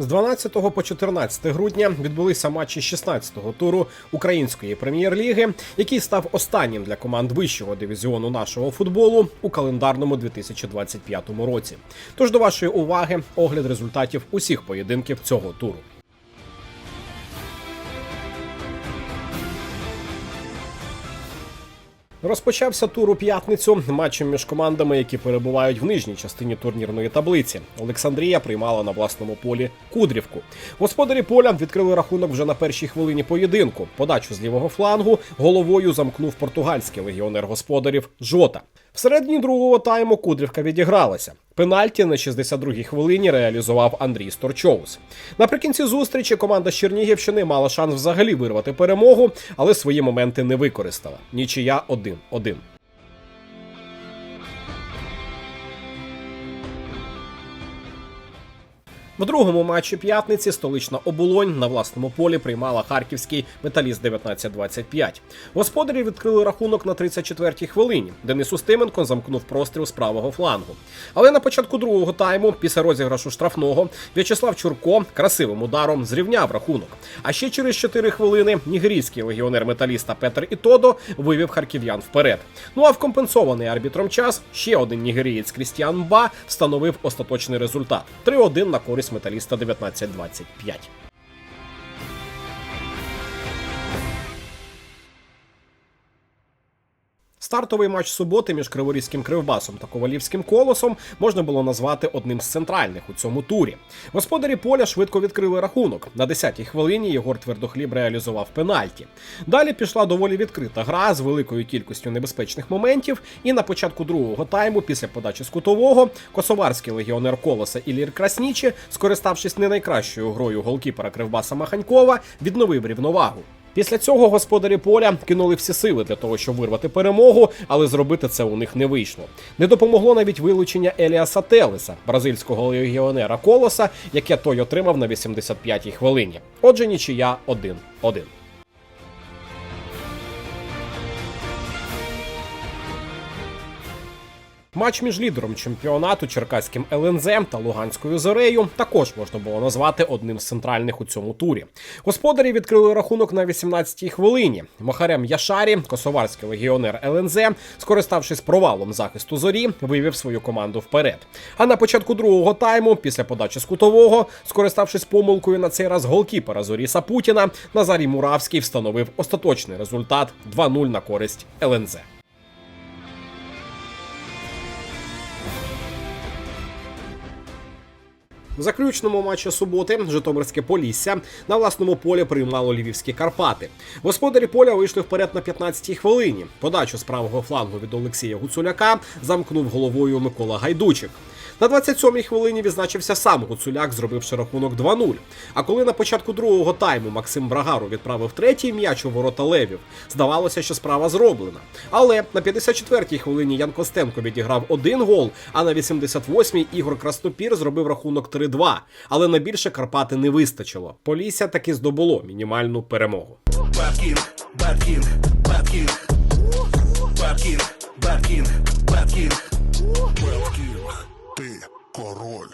З 12 по 14 грудня відбулися матчі 16-го туру української прем'єр-ліги, який став останнім для команд вищого дивізіону нашого футболу у календарному 2025 році. Тож до вашої уваги огляд результатів усіх поєдинків цього туру. Розпочався тур у п'ятницю матчем між командами, які перебувають в нижній частині турнірної таблиці. Олександрія приймала на власному полі Кудрівку. Господарі поля відкрили рахунок вже на першій хвилині поєдинку. Подачу з лівого флангу головою замкнув португальський легіонер господарів Жота. Всередині другого тайму Кудрівка відігралася. Пенальті на 62-й хвилині реалізував Андрій Сторчоус. Наприкінці зустрічі команда Чернігівщини мала шанс взагалі вирвати перемогу, але свої моменти не використала. Нічия 1-1. В другому матчі п'ятниці столична оболонь на власному полі приймала харківський металіст 19-25. Господарі відкрили рахунок на 34-й хвилині. Денис Устименко замкнув простріл з правого флангу. Але на початку другого тайму, після розіграшу штрафного, В'ячеслав Чурко красивим ударом зрівняв рахунок. А ще через 4 хвилини нігерійський легіонер металіста Петр Ітодо вивів харків'ян вперед. Ну а в компенсований арбітром час ще один нігерієць Крістіан Мба встановив остаточний результат: 3-1 на користь металіста 19-25. Стартовий матч суботи між Криворізьким Кривбасом та Ковалівським колосом можна було назвати одним з центральних у цьому турі. Господарі поля швидко відкрили рахунок. На 10-й хвилині Єгор Твердохліб реалізував пенальті. Далі пішла доволі відкрита гра з великою кількістю небезпечних моментів. І на початку другого тайму, після подачі з кутового, косоварський легіонер колоса Ілір Краснічі, скориставшись не найкращою грою голкіпера Кривбаса Маханькова, відновив рівновагу. Після цього господарі поля кинули всі сили для того, щоб вирвати перемогу, але зробити це у них не вийшло. Не допомогло навіть вилучення Еліаса Телеса, бразильського легіонера Колоса, яке той отримав на 85-й хвилині. Отже, нічия 1-1. Матч між лідером чемпіонату Черкаським ЛНЗ та Луганською Зорею також можна було назвати одним з центральних у цьому турі. Господарі відкрили рахунок на 18-й хвилині. Махарем Яшарі, косоварський легіонер ЛНЗ, скориставшись провалом захисту зорі, вивів свою команду вперед. А на початку другого тайму, після подачі з кутового, скориставшись помилкою на цей раз голкіпера зорі Сапутіна, Назарій Муравський встановив остаточний результат 2-0 на користь ЛНЗ. В заключному матчі суботи Житомирське Полісся на власному полі приймало львівські Карпати. Господарі поля вийшли вперед на 15-й хвилині. Подачу з правого флангу від Олексія Гуцуляка замкнув головою Микола Гайдучик. На 27-й хвилині відзначився сам Гуцуляк, зробивши рахунок 2-0. А коли на початку другого тайму Максим Брагару відправив третій м'яч у ворота левів, здавалося, що справа зроблена. Але на 54-й хвилині Ян Костенко відіграв один гол, а на 88-й Ігор Краснопір зробив рахунок 3-2. Але на більше Карпати не вистачило. Полісся таки здобуло мінімальну перемогу. Беткінг, ти король.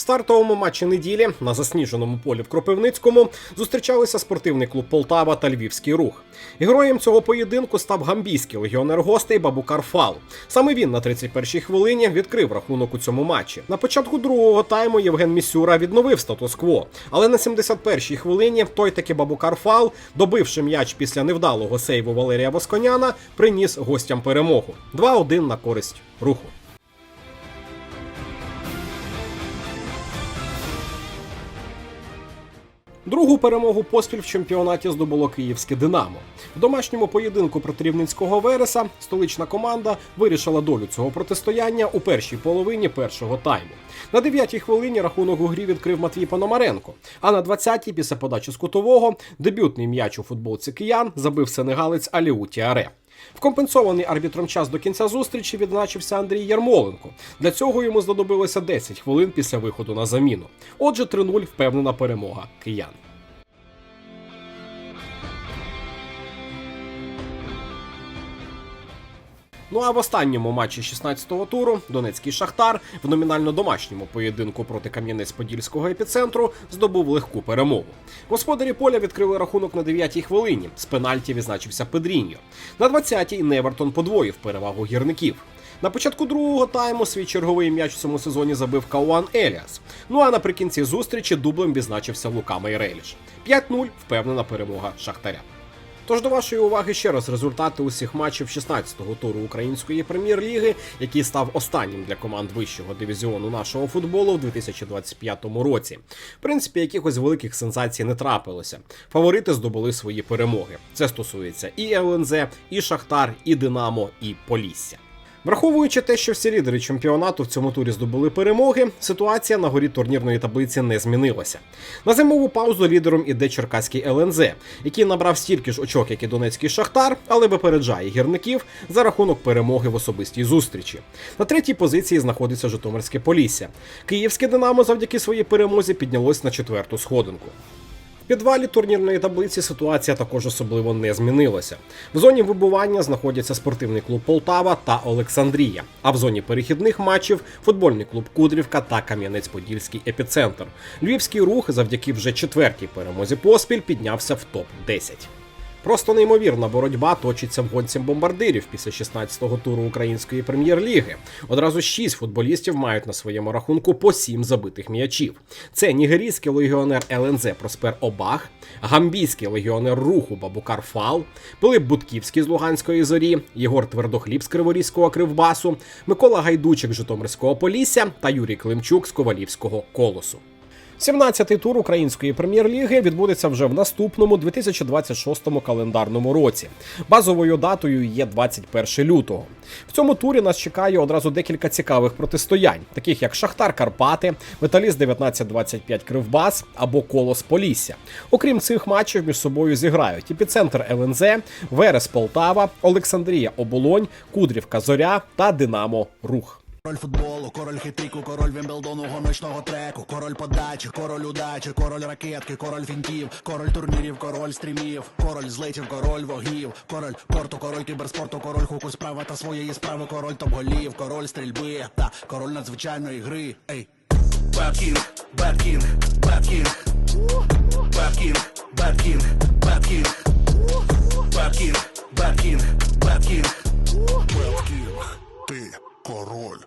Стартовому матчі неділі на засніженому полі в Кропивницькому зустрічалися спортивний клуб Полтава та Львівський рух. Героєм цього поєдинку став гамбійський легіонер гостей Бабукар Фал. Саме він на 31-й хвилині відкрив рахунок у цьому матчі. На початку другого тайму Євген Місюра відновив статус-кво, але на 71-й хвилині той таки Бабукар Фал, добивши м'яч після невдалого сейву Валерія Восконяна, приніс гостям перемогу. 2-1 на користь руху. Другу перемогу поспіль в чемпіонаті здобуло київське Динамо. В домашньому поєдинку проти Рівненського Вереса столична команда вирішила долю цього протистояння у першій половині першого тайму. На 9-й хвилині рахунок у грі відкрив Матвій Пономаренко. А на 20-й після подачі з кутового дебютний м'яч у футболці киян забив сенегалець Аліу Тіаре. В компенсований арбітром час до кінця зустрічі відзначився Андрій Ярмоленко. Для цього йому знадобилося 10 хвилин після виходу на заміну. Отже, 3-0 впевнена перемога киян. Ну а в останньому матчі 16-го туру Донецький Шахтар в номінально домашньому поєдинку проти Кам'янець-Подільського епіцентру здобув легку перемогу. Господарі поля відкрили рахунок на 9-й хвилині. З пенальті відзначився Педріньо. На 20-й Невертон подвоїв перевагу гірників. На початку другого тайму свій черговий м'яч в цьому сезоні забив Кауан Еліас. Ну а наприкінці зустрічі дублем відзначився Лука Майреліш. 5-0 впевнена перемога Шахтаря. Тож до вашої уваги ще раз результати усіх матчів 16-го туру української прем'єр-ліги, який став останнім для команд вищого дивізіону нашого футболу в 2025 році. В принципі, якихось великих сенсацій не трапилося. Фаворити здобули свої перемоги. Це стосується і ЛНЗ, і Шахтар, і Динамо, і Полісся. Враховуючи те, що всі лідери чемпіонату в цьому турі здобули перемоги, ситуація на горі турнірної таблиці не змінилася. На зимову паузу лідером іде Черкаський ЛНЗ, який набрав стільки ж очок, як і Донецький Шахтар, але випереджає гірників за рахунок перемоги в особистій зустрічі. На третій позиції знаходиться Житомирське Полісся. Київське Динамо завдяки своїй перемозі піднялось на четверту сходинку. Підвалі турнірної таблиці ситуація також особливо не змінилася. В зоні вибування знаходяться спортивний клуб Полтава та Олександрія. А в зоні перехідних матчів футбольний клуб Кудрівка та Кам'янець-Подільський епіцентр. Львівський рух завдяки вже четвертій перемозі поспіль піднявся в топ 10 Просто неймовірна боротьба точиться в гонці бомбардирів після 16-го туру української прем'єр-ліги. Одразу шість футболістів мають на своєму рахунку по сім забитих м'ячів. Це нігерійський легіонер ЛНЗ Проспер Обах, гамбійський легіонер руху Бабукар Фал, Пилип Будківський з Луганської зорі, Єгор Твердохліб з Криворізького Кривбасу, Микола Гайдучик з Житомирського Полісся та Юрій Климчук з Ковалівського Колосу. 17-й тур української прем'єр-ліги відбудеться вже в наступному 2026 календарному році. Базовою датою є 21 лютого. В цьому турі нас чекає одразу декілька цікавих протистоянь, таких як Шахтар Карпати, Металіст 1925 Кривбас або Колос Полісся. Окрім цих матчів, між собою зіграють епіцентр ЛНЗ, Верес Полтава, Олександрія Оболонь, Кудрівка Зоря та Динамо Рух. Король футболу, король хитріку, король вімбелдону, гоночного треку, король подачі, король удачі, король ракетки, король фінтів, король турнірів, король стрімів, король злетів, король вогів, король порту, король кіберспорту, король хуку справа та своєї справи, король топголів, король стрільби та король надзвичайної гри. Ей. Беткінг, беткінг, беткінг, беткінг, беткінг, беткінг, беткінг, беткінг, беткінг, беткінг, ти король.